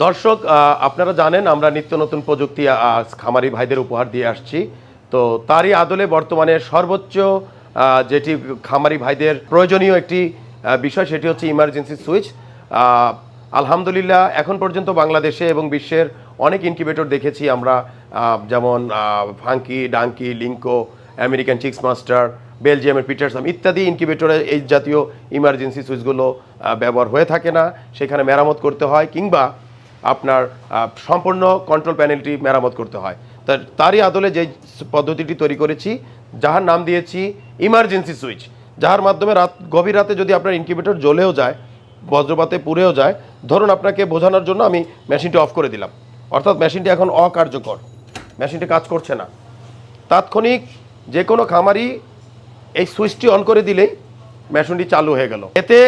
দর্শক আপনারা জানেন আমরা নিত্য নতুন প্রযুক্তি খামারি ভাইদের উপহার দিয়ে আসছি। তো তারই আদলে বর্তমানে সর্বোচ্চ যেটি খামারি ভাইদের প্রয়োজনীয় একটি বিষয়, সেটি হচ্ছে ইমার্জেন্সি সুইচ আলহামদুলিল্লাহ, এখন পর্যন্ত বাংলাদেশে এবং বিশ্বের অনেক ইনকিউবেটর দেখেছি আমরা। যেমন ফাঙ্কি, ডাঙ্কি লিঙ্কো আমেরিকান চিক্স মাস্টার বেলজিয়ামের পিটারসাম ইত্যাদি ইনকিউবেটরে এই জাতীয় ইমার্জেন্সি সুইচগুলো ব্যবহার হয়ে থাকে না। সেখানে মেরামত করতে হয় কিংবা আপনার সম্পূর্ণ কন্ট্রোল প্যানেলটি মেরামত করতে হয়। তার তারই আদলে যে পদ্ধতিটি তৈরি করেছি, যাহার নাম দিয়েছি ইমার্জেন্সি সুইচ যাহার মাধ্যমে রাত, গভীর রাতে যদি আপনার ইনকিউবেটর জ্বলেও যায়, বজ্রপাতে পুড়েও যায়, ধরুন আপনাকে বোঝানোর জন্য আমি মেশিনটি অফ করে দিলাম। অর্থাৎ মেশিনটি এখন অকার্যকর মেশিনটি কাজ করছে না। তাৎক্ষণিক যে কোনো খামারি এই সুইচটি অন করে দিলেই মেশিনটি চালু হয়ে গেল। এতে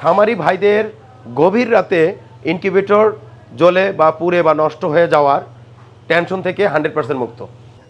খামারি ভাইদের গভীর রাতে ইনকিউবেটর জ্বলে বা পুড়ে বা নষ্ট হয়ে যাওয়ার টেনশন থেকে হান্ড্রেড পার্সেন্ট মুক্ত।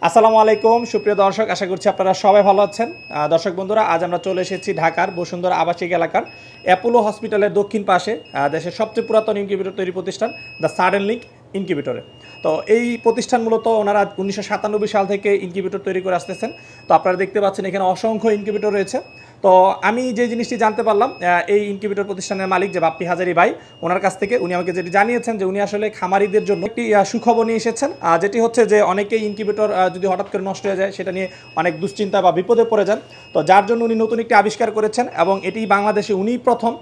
আসসালামু আলাইকুম, সুপ্রিয় দর্শক, আশা করছি আপনারা সবাই ভালো আছেন। দর্শক বন্ধুরা, আজ আমরা চলে এসেছি ঢাকার বসুন্ধরা আবাসিক এলাকার অ্যাপোলো হসপিটালের দক্ষিণ পাশে দেশের সবচেয়ে পুরাতন ইনকিউবেটর তৈরি প্রতিষ্ঠান, দ্য সাডেন লিঙ্ক ইনকিউবেটরে। তো এই প্রতিষ্ঠান মূলত ওনারা উনিশশো সাতানব্বই সাল থেকে ইনকিউবেটর তৈরি করে আসতেছেন। তো আপনারা দেখতে পাচ্ছেন এখানে অসংখ্য ইনকিউবেটর রয়েছে। তো আমি যে জিনিসটি জানতে পারলাম এই ইনকিউবেটর প্রতিষ্ঠানের মালিক যে বাপ্পি হাজারি ভাই, ওনার কাছ থেকে উনি আমাকে যেটি জানিয়েছেন যে উনি আসলে খামারিদের জন্য একটি সুখবর নিয়ে এসেছেন। যেটি হচ্ছে যে অনেকেই ইনকিউবেটর যদি হঠাৎ করে নষ্ট হয়ে যায়, সেটা নিয়ে অনেক দুশ্চিন্তা বা বিপদে পড়ে যান। তো যার জন্য উনি নতুন একটি আবিষ্কার করেছেন এবং এটি বাংলাদেশে উনিই প্রথম।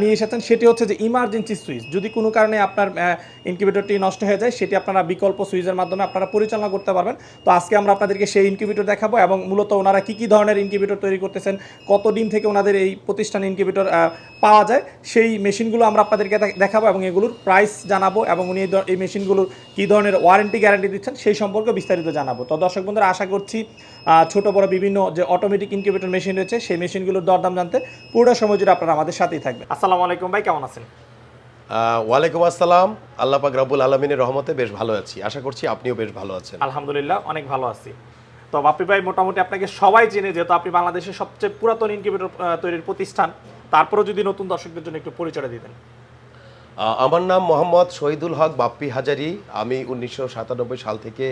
নিয়ে এসেছেন, সেটি হচ্ছে যে ইমার্জেন্সি সুইচ যদি কোনো কারণে আপনার ইনকিউবেটরটি নষ্ট হয়ে যায়, সেটি আপনারা বিকল্প সুইচের মাধ্যমে আপনারা পরিচালনা করতে পারবেন। তো আজকে আমরা আপনাদেরকে সেই ইনকিউবেটর দেখাবো এবং মূলত ওনারা কী কী ধরনের ইনকিউবেটর তৈরি করতেছেন কত দিন থেকে ওনাদের এই প্রতিষ্ঠান ইনকিউবেটর পাওয়া যায়, সেই মেশিনগুলো আমরা আপনাদেরকে দেখাবো এবং এগুলোর প্রাইস জানাব এবং উনি এই মেশিনগুলোর কী ধরনের ওয়ারেন্টি গ্যারান্টি দিচ্ছেন, সেই সম্পর্কে বিস্তারিত জানাব। তো দর্শক বন্ধুরা, আশা করছি ছোট, বড় বিভিন্ন যে অটোমেটিক ইনকিউবেটর মেশিন রয়েছে, সেই মেশিনগুলোর দরদাম জানতে পুরো সময় জুড়ে আপনারা আমাদের সাথেই থাকবেন। আসসালামু আলাইকুম ভাই কেমন আছেন? ওয়ালাইকুম আসসালাম। আল্লাহ পাক রাব্বুল আলমিনের রহমতে বেশ ভালো আছি। আশা করছি আপনিও বেশ ভালো আছেন। আলহামদুলিল্লাহ অনেক ভালো আছি। তো বাপ্পি ভাই মোটামুটি আপনাকে সবাই চেনে যেহেতু আপনি বাংলাদেশের সবচেয়ে পুরাতন ইনকিউবেটর তৈরির প্রতিষ্ঠান তারপরেও যদি নতুন দর্শকদের জন্য একটু পরিচয় দিতেন। আমার নাম মোহাম্মদ শহীদুল হক বাপ্পি হাজারি। আমি উনিশশো সাতানব্বই সাল থেকে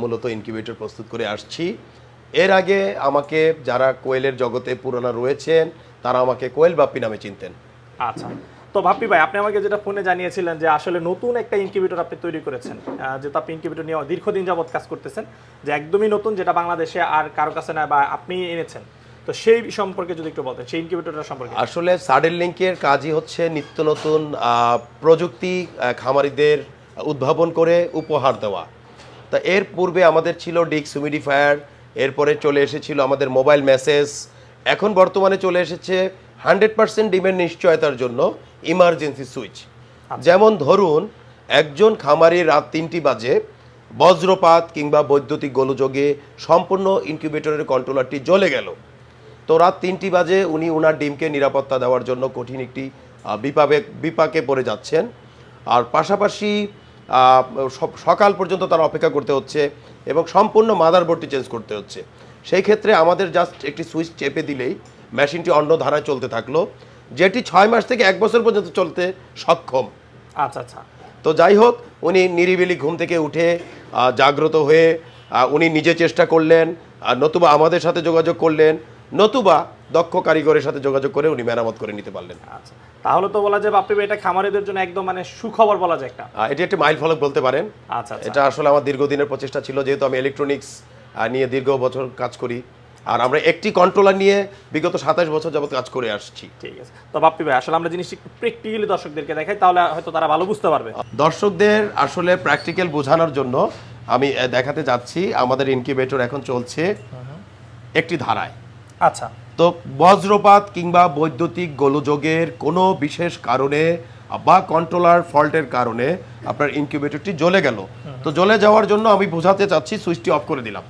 মূলত ইনকিউবেটর প্রস্তুত করে আসছি। এর আগে আমাকে যারা কোয়েলের জগতে পুরোনা রয়েছেন তারা আমাকে কোয়েল বাপ্পি নামে চিনতেন। আচ্ছা। তো ভাপ্পি ভাই, আপনি আমাকে যেটা ফোনে জানিয়েছিলেন যে আসলে নতুন একটা ইনকিউবেটর আপনি তৈরি করেছেন যেহেতু আপনি ইনকিউবেটর নিয়ে দীর্ঘদিন যাবৎ কাজ করতেছেন, যে একদমই নতুন, যেটা বাংলাদেশে আর কারও কাছে না বা আপনি এনেছেন। তো সেই সম্পর্কে যদি একটু বলতেন সেই ইনকিউবেটরটা সম্পর্কে। আসলে সাডেল লিঙ্কের কাজই হচ্ছে নিত্য নতুন প্রযুক্তি খামারিদের উদ্ভাবন করে উপহার দেওয়া। তা এর পূর্বে আমাদের ছিল ডিক্স হিউমিডিফায়ার এরপরে চলে এসেছিল আমাদের মোবাইল মেসেজ এখন বর্তমানে চলে এসেছে হান্ড্রেড পার্সেন্ট ডিমের নিশ্চয়তার জন্য ইমার্জেন্সি সুইচ। যেমন ধরুন একজন খামারি রাত তিনটি বাজে বজ্রপাত কিংবা বৈদ্যুতিক গোলযোগে সম্পূর্ণ ইনকিউবেটরের কন্ট্রোলারটি জ্বলে গেল। তো রাত তিনটি বাজে উনি ওনার ডিমকে নিরাপত্তা দেওয়ার জন্য কঠিন একটি আহ, বিপাকে বিপাকে পড়ে যাচ্ছেন। আর পাশাপাশি সকাল পর্যন্ত তার অপেক্ষা করতে হচ্ছে এবং সম্পূর্ণ মাদার মাদারবোর্ডটি চেঞ্জ করতে হচ্ছে। সেই ক্ষেত্রে আমাদের জাস্ট একটি সুইচ চেপে দিলেই মেশিনটি অন্য ধারায় চলতে থাকল যেটি ছয় মাস থেকে এক বছর পর্যন্ত চলতে সক্ষম। আচ্ছা আচ্ছা। তো যাই হোক উনি নিরিবিলি ঘুম থেকে উঠে জাগ্রত হয়ে উনি নিজে চেষ্টা করলেন আর নতুবা আমাদের সাথে যোগাযোগ করলেন নতুবা দক্ষ কারিগরের সাথে যোগাযোগ করে উনি মেরামত করে নিতে পারলেন। আচ্ছা তাহলে তো বলা যায় বাপ্পি এটা খামারিদের জন্য একদম মানে সুখবর বলা যায় একটা। এটি একটি মাইল ফলক বলতে পারেন। আচ্ছা আচ্ছা। এটা আসলে আমার দীর্ঘদিনের প্রচেষ্টা ছিল যেহেতু আমি ইলেকট্রনিক্স নিয়ে দীর্ঘ বছর কাজ করি। আর আমরা একটি কন্ট্রোলার নিয়ে বিগত সাতাশ বছর যাবত কাজ করে আসছি। ঠিক আছে। তো বাপ্পি ভাই আসলে আমরা জিনিসটি একটু প্র্যাকটিক্যালি দর্শকদেরকে দেখাই তাহলে হয়তো তারা ভালো বুঝতে পারবে। দর্শকদের আসলে প্র্যাকটিক্যাল বোঝানোর জন্য আমি দেখাতে যাচ্ছি। আমাদের ইনকিউবেটর এখন চলছে একটি ধারায়। আচ্ছা। তো বজ্রপাত কিংবা বৈদ্যুতিক গোলযোগের কোনো বিশেষ কারণে বা কন্ট্রোলার ফল্টের কারণে আপনার ইনকিউবেটরটি জ্বলে গেল। তো জ্বলে যাওয়ার জন্য আমি বোঝাতে চাচ্ছি সুইচটি অফ করে দিলাম।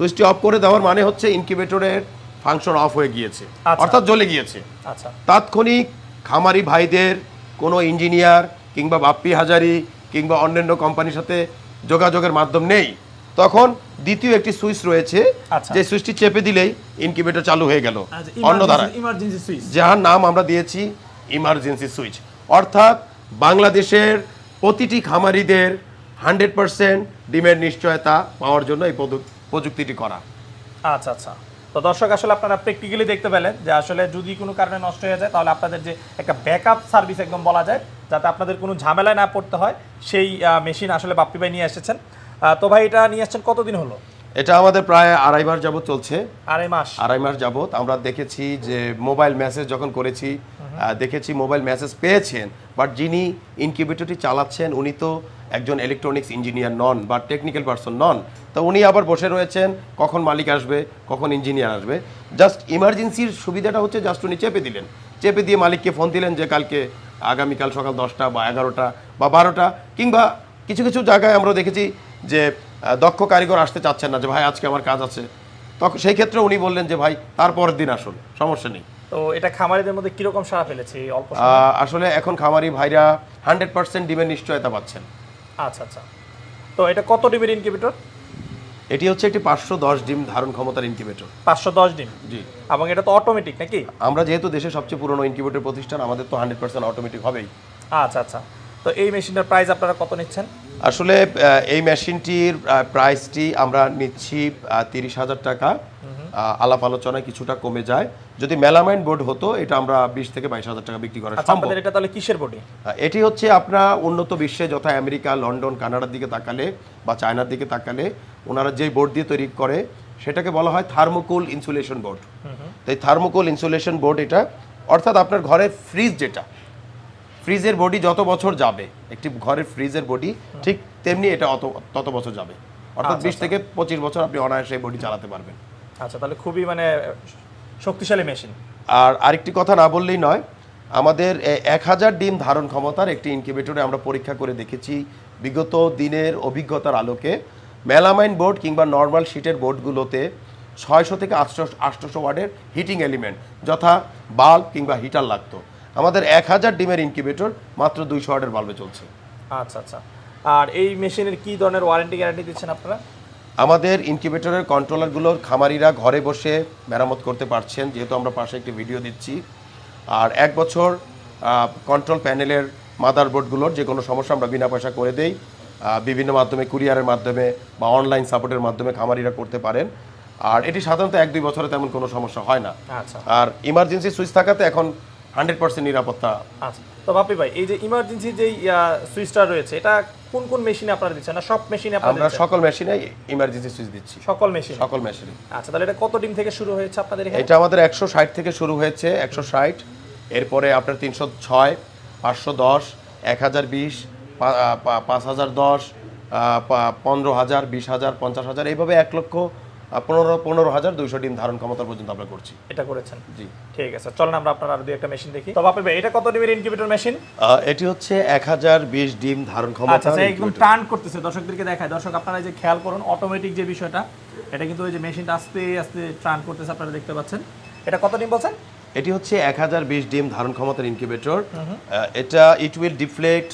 সুইচটি অফ করে দেওয়ার মানে হচ্ছে ইনকিউবেটরের ফাংশন অফ হয়ে গিয়েছে। আচ্ছা। অর্থাৎ জ্বলে গিয়েছে। আচ্ছা। তাৎক্ষণিক খামারি ভাইদের কোনো ইঞ্জিনিয়ার কিংবা বাপ্পি হাজারি কিংবা অন্যান্য কোম্পানির সাথে যোগাযোগের মাধ্যম নেই। তখন দ্বিতীয় একটি সুইচ রয়েছে আচ্ছা। যে সুইচটি চেপে দিলেই ইনকিউবেটর চালু হয়ে গেল। অন্য ধারায়। Emergency switch. যার নাম আমরা দিয়েছি ইমার্জেন্সি সুইচ। অর্থাৎ বাংলাদেশের প্রতিটি খামারিদের হান্ড্রেড পার্সেন্ট ডিমের নিশ্চয়তা পাওয়ার জন্য এই প্রযুক- প্রযুক্তিটি করা। আচ্ছা আচ্ছা। তো দর্শক আসলে আপনারা প্র্যাকটিক্যালি দেখতে পেলেন যে আসলে যদি কোনো কারণে নষ্ট হয়ে যায় তাহলে আপনাদের যে একটা ব্যাকআপ সার্ভিস একদম বলা যায় যাতে আপনাদের কোনো ঝামেলায় না পড়তে হয় সেই মেশিন আসলে বাপ্পি ভাই নিয়ে এসেছেন। তো ভাই এটা নিয়ে আসছেন কতদিন হলো? এটা আমাদের প্রায় আড়াই মাস যাবত চলছে। আড়াই মাস। আড়াই মাস যাবত আমরা দেখেছি যে মোবাইল মেসেজ যখন করেছি দেখেছি মোবাইল মেসেজ পেয়েছেন বাট যিনি ইনকিউবেটরটি চালাচ্ছেন উনি তো একজন ইলেকট্রনিক্স ইঞ্জিনিয়ার নন বা টেকনিক্যাল পার্সন নন। তো উনি আবার বসে রয়েছেন কখন মালিক আসবে কখন ইঞ্জিনিয়ার আসবে। জাস্ট ইমার্জেন্সির সুবিধাটা হচ্ছে জাস্ট উনি চেপে দিলেন। চেপে দিয়ে মালিককে ফোন দিলেন যে কালকে আগামীকাল সকাল দশটা বা এগারোটা বা বারোটা কিংবা কিছু কিছু জায়গায় আমরা দেখেছি যে দক্ষ কারিগর আসতে চাচ্ছেন না যে ভাই আজকে আমার কাজ আছে। তখন সেই ক্ষেত্রে উনি বললেন যে ভাই তারপরের দিন আসুন সমস্যা নেই। তো এটা খামারিদের মধ্যে কীরকম সাড়া ফেলেছে অল্প আসলে এখন খামারি ভাইরা হান্ড্রেড পার্সেন্ট ডিমের নিশ্চয়তা পাচ্ছেন। আচ্ছা আচ্ছা। তো এটা কত ডিমের ইনকিউবেটর এটি হচ্ছে একটি পাঁচশো দশ ডিম ধারণ ক্ষমতার ইনকিউবেটর পাঁচশো দশ ডিম? জি। এবং এটা তো অটোমেটিক নাকি? আমরা যেহেতু দেশের সবচেয়ে পুরনো ইনকিউবেটর প্রতিষ্ঠান আমাদের তো হান্ড্রেড পার্সেন্ট অটোমেটিক হবেই। আচ্ছা আচ্ছা। তো এই মেশিনটার প্রাইস আপনারা কত নিচ্ছেন? আসলে এই মেশিনটির প্রাইসটি আমরা নিচ্ছি তিরিশ হাজার টাকা। আলাপ আলোচনায় কিছুটা কমে যায়। যদি মেলামাইন বোর্ড হতো এটা আমরা বিশ থেকে বাইশ হাজার টাকা বিক্রি করা আচ্ছা সম্ভব। এটা তাহলে কিসের আহ, এটি হচ্ছে আপনার উন্নত বিশ্বে যথা আমেরিকা লন্ডন কানাডার দিকে তাকালে বা চায়নার দিকে তাকালে ওনারা যেই বোর্ড দিয়ে তৈরি করে সেটাকে বলা হয় থার্মোকুল ইনসুলেশন বোর্ড তো এই থার্মোকুল ইনসুলেশন বোর্ড এটা অর্থাৎ আপনার ঘরে ফ্রিজ যেটা ফ্রিজের বডি যত বছর যাবে একটি ঘরের ফ্রিজের বডি ঠিক তেমনি এটা অত তত বছর যাবে। অর্থাৎ বিশ থেকে পঁচিশ বছর আপনি অনায়াসে বডি চালাতে পারবেন। আচ্ছা তাহলে খুবই মানে শক্তিশালী মেশিন আর আরেকটি কথা না বললেই নয় আমাদের এক হাজার ডিম ধারণ ক্ষমতার একটি ইনকিউবেটরে আমরা পরীক্ষা করে দেখেছি বিগত দিনের অভিজ্ঞতার আলোকে। মেলামাইন বোর্ড কিংবা নর্মাল শিটের বোর্ডগুলোতে ছয়শো থেকে আটশো আটশোশো ওয়ার্ডের হিটিং এলিমেন্ট যথা বাল্ব কিংবা হিটার লাগতো। আমাদের এক হাজার ডিমের ইনকিউবেটর মাত্র দুইশো ওয়ার্ডের বাল্বে চলছে। আচ্ছা আচ্ছা। আর এই মেশিনের কি ধরনের ওয়ারেন্টি গ্যারান্টি দিচ্ছেন আপনারা? আমাদের ইনকিউবেটরের কন্ট্রোলারগুলোর খামারিরা ঘরে বসে মেরামত করতে পারছেন যেহেতু আমরা পাশে একটি ভিডিও দিচ্ছি। আর এক বছর কন্ট্রোল প্যানেলের মাদারবোর্ডগুলোর যে কোনো সমস্যা আমরা বিনা পয়সা করে দেই। বিভিন্ন মাধ্যমে কুরিয়ারের মাধ্যমে বা অনলাইন সাপোর্টের মাধ্যমে খামারিরা করতে পারেন। আর এটি সাধারণত এক দুই বছরে তেমন কোনো সমস্যা হয় না। আচ্ছা। আর ইমার্জেন্সি সুইচ থাকাতে এখন হান্ড্রেড পার্সেন্ট নিরাপত্তা। আচ্ছা। তো বাপি ভাই এই যে ইমার্জেন্সি যে সুইচটা রয়েছে এটা কোন কোন মেশিনে আপনারা দিচ্ছেন? না সব মেশিনে আপনারা আমরা সকল মেশিনে ইমার্জেন্সি সুইচ দিচ্ছি। সকল মেশিন সকল মেশিনে আচ্ছা তাহলে এটা কত ডিম থেকে শুরু হয়েছে আপনাদের এখানে? এটা আমাদের একশো ষাট থেকে শুরু হয়েছে একশো ষাট। এরপরে আপনার তিনশো ছয় পাঁচশো দশ এক হাজার বিশ পাঁচ হাজার দশ পনেরো হাজার বিশ হাজার পঞ্চাশ হাজার এইভাবে এক লক্ষ পনেরো পনেরো হাজার দুইশো ডিম ধারণ ক্ষমতা পর্যন্ত আমরা করছি। এটা করেছেন? জি। ঠিক আছে চলেন আমরা আপনার আরও দুই একটা মেশিন দেখি। তো বাপি ভাই এটা কত ডিমের ইনকিউবেটর মেশিন এটি হচ্ছে এক হাজার বিশ ডিম ধারণ আচ্ছা ক্ষমতা আচ্ছা, একদম টার্ন করতেছে দর্শকদেরকে দেখায়। দর্শক আপনারা এই যে খেয়াল করুন অটোমেটিক যে বিষয়টা এটা কিন্তু ওই যে মেশিনটা আস্তে আস্তে টার্ন করতেছে আপনারা দেখতে পাচ্ছেন। এটা কত ডিম বলছেন? এটি হচ্ছে এক হাজার বিশ ডিম ধারণ ক্ষমতার ইনকিউবেটর এটা it will deflect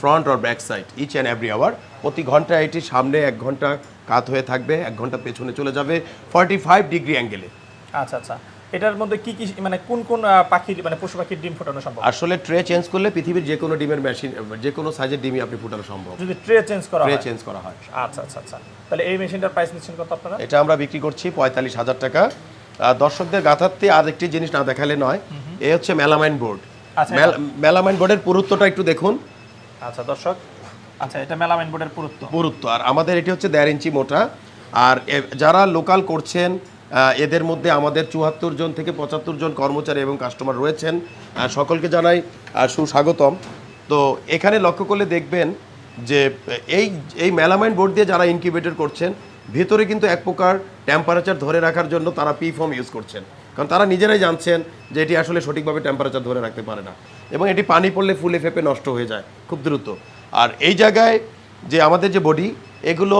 front or back side each and every hour প্রতি ঘণ্টা এটি সামনে এক ঘণ্টা কাত হয়ে থাকবে এক ঘণ্টা পেছনে চলে যাবে ফর্টি ফাইভ ডিগ্রি অ্যাঙ্গেলে আচ্ছা আচ্ছা। এটার মধ্যে কি কি মানে কোন কোন পাখির মানে পশু পাখির ডিম ফোটানো সম্ভব? আসলে ট্রে চেঞ্জ করলে পৃথিবীর যে কোনো ডিমের মেশিন যে কোনো সাইজের ডিমই আপনি ফুটানো সম্ভব। যদি ট্রে চেঞ্জ করা ট্রে চেঞ্জ করা হয়। আচ্ছা আচ্ছা আচ্ছা। তাহলে এই মেশিনটার প্রাইস নিচ্ছেন কত আপনারা? এটা আমরা বিক্রি করছি পঁয়তাল্লিশ হাজার টাকা। দর্শকদের গাথাতে আর একটি জিনিস না দেখালে নয়। এ হচ্ছে মেলামাইন বোর্ড। আচ্ছা, মেলামাইন বোর্ডের পুরুত্বটা একটু দেখুন। আচ্ছা দর্শক। আচ্ছা এটা মেলামাইন বোর্ডের পুরুত্ব। পুরুত্ব। আর আমাদের এটি হচ্ছে দেড় ইঞ্চি মোটা। আর যারা লোকাল করছেন এদের মধ্যে আমাদের চুয়াত্তর জন থেকে পঁচাত্তর জন কর্মচারী এবং কাস্টমার রয়েছেন। সকলকে জানাই সুস্বাগতম। তো এখানে লক্ষ্য করলে দেখবেন যে এই এই মেলামাইন বোর্ড দিয়ে যারা ইনকিউবেটর করছেন ভেতরে কিন্তু এক প্রকার টেম্পারেচার ধরে রাখার জন্য তারা পি ফর্ম ইউজ করছেন। কারণ তারা নিজেরাই জানছেন যে এটি আসলে সঠিকভাবে টেম্পারেচার ধরে রাখতে পারে না। এবং এটি পানি পড়লে ফুলে ফেপে নষ্ট হয়ে যায় খুব দ্রুত। আর এই জায়গায় যে আমাদের যে বডি এগুলো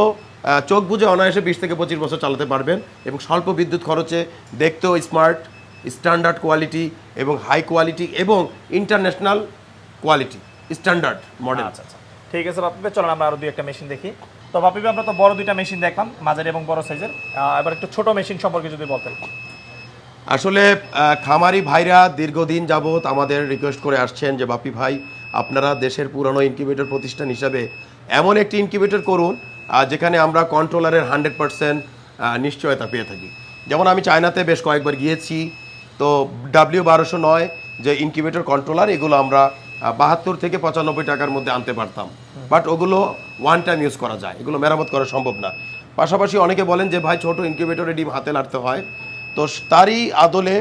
চোখ বুঝে অনায়াসে বিশ থেকে পঁচিশ বছর চালাতে পারবেন এবং স্বল্প বিদ্যুৎ খরচে দেখতেও স্মার্ট স্ট্যান্ডার্ড কোয়ালিটি এবং হাই কোয়ালিটি এবং ইন্টারন্যাশনাল কোয়ালিটি স্ট্যান্ডার্ড মডেল আচ্ছা আচ্ছা। ঠিক আছে বাপি ভাই, চলেন আমরা আরও দুই একটা মেশিন দেখি। তো বাপি ভাই আমরা তো বড় দুইটা মেশিন দেখলাম, মাঝারি এবং বড় সাইজের এবার একটু ছোট মেশিন সম্পর্কে যদি বলতেন। আসলে খামারি ভাইরা দীর্ঘদিন যাবৎ আমাদের রিকোয়েস্ট করে আসছেন যে বাপি ভাই, আপনারা দেশের পুরনো ইনকিউবেটর প্রতিষ্ঠান হিসাবে এমন একটি ইনকিউবেটর করুন যেখানে আমরা কন্ট্রোলারের হান্ড্রেড পার্সেন্ট নিশ্চয়তা পেয়ে থাকি। যেমন আমি চায়নাতে বেশ কয়েকবার গিয়েছি, তো ডাব্লিউ বারোশো নয় যে ইনকিউবেটর কন্ট্রোলার এগুলো আমরা বাহাত্তর থেকে পঁচানব্বই টাকার মধ্যে আনতে পারতাম। বাট ওগুলো ওয়ান টাইম ইউজ করা যায়। এগুলো মেরামত করা সম্ভব না। পাশাপাশি অনেকে বলেন যে ভাই ছোট ইনকিউবেটরে ডিম হাতে লাড়তে হয়। তো তারই আদলে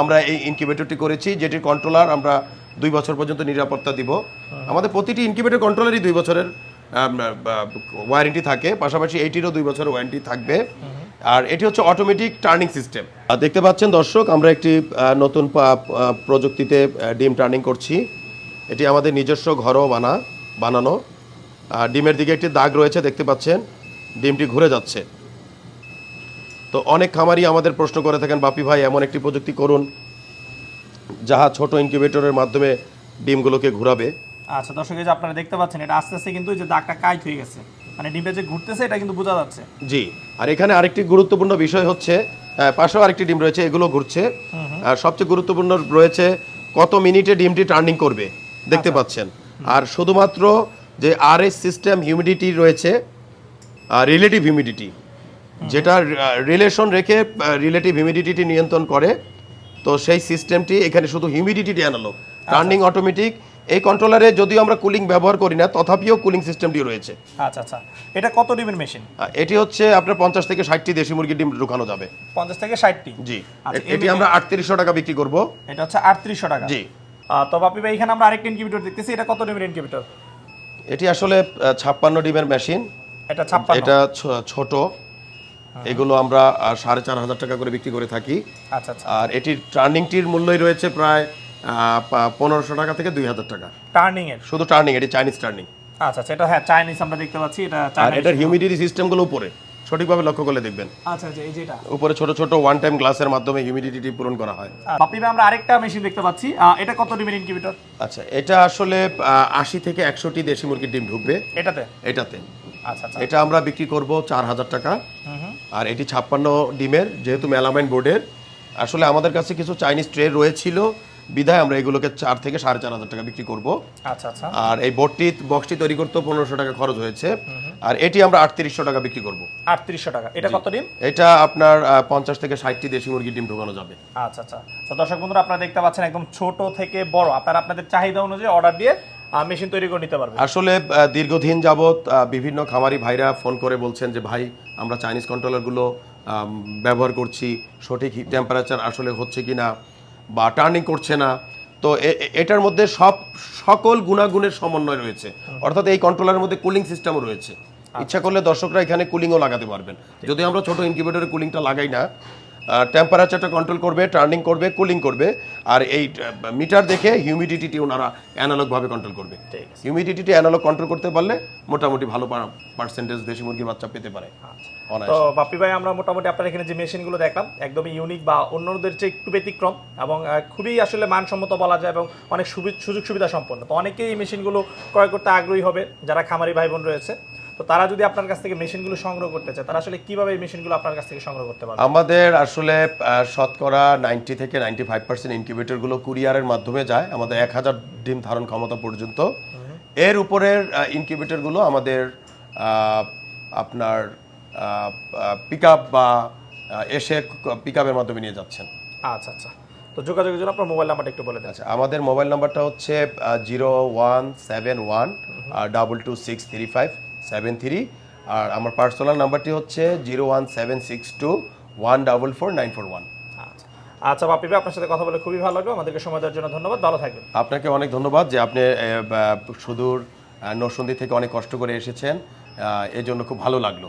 আমরা এই ইনকিউবেটরটি করেছি যেটির কন্ট্রোলার আমরা দুই বছর পর্যন্ত নিরাপত্তা দিব। আমাদের প্রতিটি ইনকিউবেটর কন্ট্রোলারই দুই বছরের ওয়ারেন্টি থাকে। পাশাপাশি এইটিরও দুই বছরের ওয়ারেন্টি থাকবে। আর এটি হচ্ছে অটোমেটিক টার্নিং সিস্টেম দেখতে পাচ্ছেন দর্শক আমরা একটি নতুন প্রযুক্তিতে ডিম টার্নিং করছি। এটি আমাদের নিজস্ব ঘরোয়া বানা বানানো। আর ডিমের দিকে একটি দাগ রয়েছে দেখতে পাচ্ছেন। ডিমটি ঘুরে যাচ্ছে। তো অনেক খামারি আমাদের প্রশ্ন করে থাকেন বাপি ভাই এমন একটি প্রযুক্তি করুন যাহা ছোট ইনকিউবেটরের মাধ্যমে ডিমগুলোকে ঘোরাবে। আচ্ছা দর্শক এই যে আপনারা দেখতে পাচ্ছেন এটা আস্তে আস্তে কিন্তু এই যে দাগটা কাইট হয়ে গেছে। মানে ডিমটা যে ঘুরতেছে এটা কিন্তু বোঝা যাচ্ছে। জি। আর এখানে আরেকটি গুরুত্বপূর্ণ বিষয় হচ্ছে পাশেও আরেকটি ডিম রয়েছে এগুলো ঘুরছে। আর সবচেয়ে গুরুত্বপূর্ণ রয়েছে কত মিনিটে ডিমটি টার্নিং করবে? দেখতে পাচ্ছেন। আর শুধুমাত্র যে আর এস সিস্টেম হিউমিডিটি রয়েছে রিলেটিভ হিউমিডিটি যেটা রিলেশন রেখে রিলেটিভ হিউমিডিটি নিয়ন্ত্রণ করে তো সেই সিস্টেমটি এখানে শুধু হিউমিডিটি অ্যানালগ টার্নিং অটোমেটিক এই কন্ট্রোলারে যদিও আমরা কুলিং ব্যবহার করি না তথাপিও কুলিং সিস্টেমটি রয়েছে। আচ্ছা আচ্ছা। এটা কত ডিমের মেশিন এটি হচ্ছে আপনার পঞ্চাশ থেকে ষাটটি দেশি মুরগির ডিম ঢুকানো যাবে। পঞ্চাশ থেকে ষাটটি? জি। আচ্ছা, এটি আমরা আটত্রিশশো টাকা বিক্রি করব। এটা হচ্ছে আটত্রিশশো টাকা। জি। তো বাপি ভাই এখানে আমরা আরেকটা ইনকিউবেটর দেখতেছি। এটা কত ডিমের ইনকিউবেটর এটি আসলে ছাপ্পান্ন ডিমের মেশিন এটা ছাপ্পান্ন। এটা ছোট। এগুলো আমরা সাড়ে চার হাজার টাকা করে বিক্রি করে থাকি। আচ্ছা আচ্ছা। আর এটির টার্নিংটির মূল্যই রয়েছে প্রায় পনেরোশো টাকা থেকে দুই হাজার টাকা। টার্নিং এর? শুধু টার্নিং এটি চাইনিজ টার্নিং আচ্ছা আচ্ছা। এটা হ্যাঁ চাইনিজ আমরা দেখতে পাচ্ছি। এটা আর এটার হিউমিডিটি সিস্টেমগুলো উপরে। সঠিকভাবে লক্ষ্য করলে দেখবেন। আচ্ছা আচ্ছা এই যেটা উপরে ছোট ছোট ওয়ান টাইম গ্লাসের মাধ্যমে হিউমিডিটি পূরণ করা হয়। বাপি ভাই আমরা আরেকটা মেশিন দেখতে পাচ্ছি। এটা কত ডিমের ইনকিউবেটর আচ্ছা এটা আসলে আশি থেকে একশোটি দেশি মুরগির ডিম ঢুকবে। এটাতে? এটাতে। আচ্ছা আচ্ছা। এটা আমরা বিক্রি করব চার হাজার টাকা। হুম হুম। আর এটি ছাপ্পান্ন ডিমের যেহেতু মেলামাইন বোর্ডের। আসলে আমাদের কাছে কিছু চাইনিজ ট্রে রয়েছিল। বিধায় আমরা এগুলোকে চার থেকে সাড়ে চার হাজার টাকা বিক্রি করব। আচ্ছা আচ্ছা। আর এই বোর্ডটি বক্সটি তৈরি করতেও পনেরোশো টাকা খরচ হয়েছে। আর এটি আমরা আটত্রিশশো টাকা বিক্রি করব। আটত্রিশশো টাকা। এটা কত ডিম? এটা আপনার পঞ্চাশ থেকে ষাটটি দেশি মুরগির ডিম ঢোকানো যাবে। আচ্ছা আচ্ছা। তো দর্শক বন্ধুরা আপনারা দেখতে পাচ্ছেন একদম ছোট থেকে বড়। আপনারা আপনাদের চাহিদা অনুযায়ী অর্ডার দিয়ে মেশিন তৈরি করে নিতে পারবেন। আসলে দীর্ঘদিন যাবৎ বিভিন্ন খামারি ভাইরা ফোন করে বলছেন যে ভাই আমরা চাইনিজ কন্ট্রোলারগুলো ব্যবহার করছি। সঠিক টেম্পারেচার আসলে হচ্ছে কি না বা টার্নিং করছে না তো এটার মধ্যে সব সকল গুণাগুণের সমন্বয় রয়েছে। অর্থাৎ এই কন্ট্রোলারের মধ্যে কুলিং সিস্টেমও রয়েছে। ইচ্ছা করলে দর্শকরা এখানে কুলিংও লাগাতে পারবেন। যদি আমরা ছোট ইনকিউবেটরে কুলিংটা লাগাই না টেম্পারেচারটা কন্ট্রোল করবে টার্নিং করবে কুলিং করবে আর এই মিটার দেখে হিউমিডিটিটি ওনারা অ্যানালগভাবে কন্ট্রোল করবে। হিউমিডিটিটি অ্যানালগ কন্ট্রোল করতে পারলে মোটামুটি ভালো পার্সেন্টেজ দেশি মুরগির বাচ্চা পেতে পারে। আচ্ছা। তো বাপ্পি ভাই আমরা মোটামুটি আপনার এখানে যে মেশিনগুলো দেখলাম একদমই ইউনিক বা অন্যদের চেয়ে একটু ব্যতিক্রম এবং খুবই আসলে মানসম্মত বলা যায় এবং অনেক সুযোগ সুবিধা সম্পন্ন। তো অনেকেই এই মেশিনগুলো ক্রয় করতে আগ্রহী হবে যারা খামারি ভাই বোন রয়েছে। তো তারা যদি আপনার কাছ থেকে মেশিনগুলো সংগ্রহ করতে চায় তারা আসলে কীভাবে এই মেশিনগুলো আপনার কাছ থেকে সংগ্রহ করতে পারবে? আমাদের আসলে শতকরা নাইনটি থেকে নাইনটি ফাইভ পার্সেন্ট ইনকিউবেটরগুলো কুরিয়ারের মাধ্যমে যায়। আমাদের এক হাজার ডিম ধারণ ক্ষমতা পর্যন্ত। এর উপরের ইনকিউবেটরগুলো আমাদের আহ, আপনার পিক আপ বা এসে পিক আপের মাধ্যমে নিয়ে যাচ্ছেন। আচ্ছা আচ্ছা। তো যোগাযোগের জন্য আপনার মোবাইল নাম্বারটা একটু বলে দেন। আচ্ছা আমাদের মোবাইল নাম্বারটা হচ্ছে zero one seven one double two six three five seven three আর আমার পার্সোনাল নাম্বারটি হচ্ছে zero one seven six two one double four nine four one আচ্ছা। আচ্ছা বাপ্পি ভাই আপনার সাথে কথা বলে খুবই ভালো লাগল। আমাদেরকে সময় দেওয়ার জন্য ধন্যবাদ। ভালো থাকবেন। আপনাকে অনেক ধন্যবাদ যে আপনি সুদূর আহ, নরসিংদী থেকে অনেক কষ্ট করে এসেছেন। এর জন্য খুব ভালো লাগল।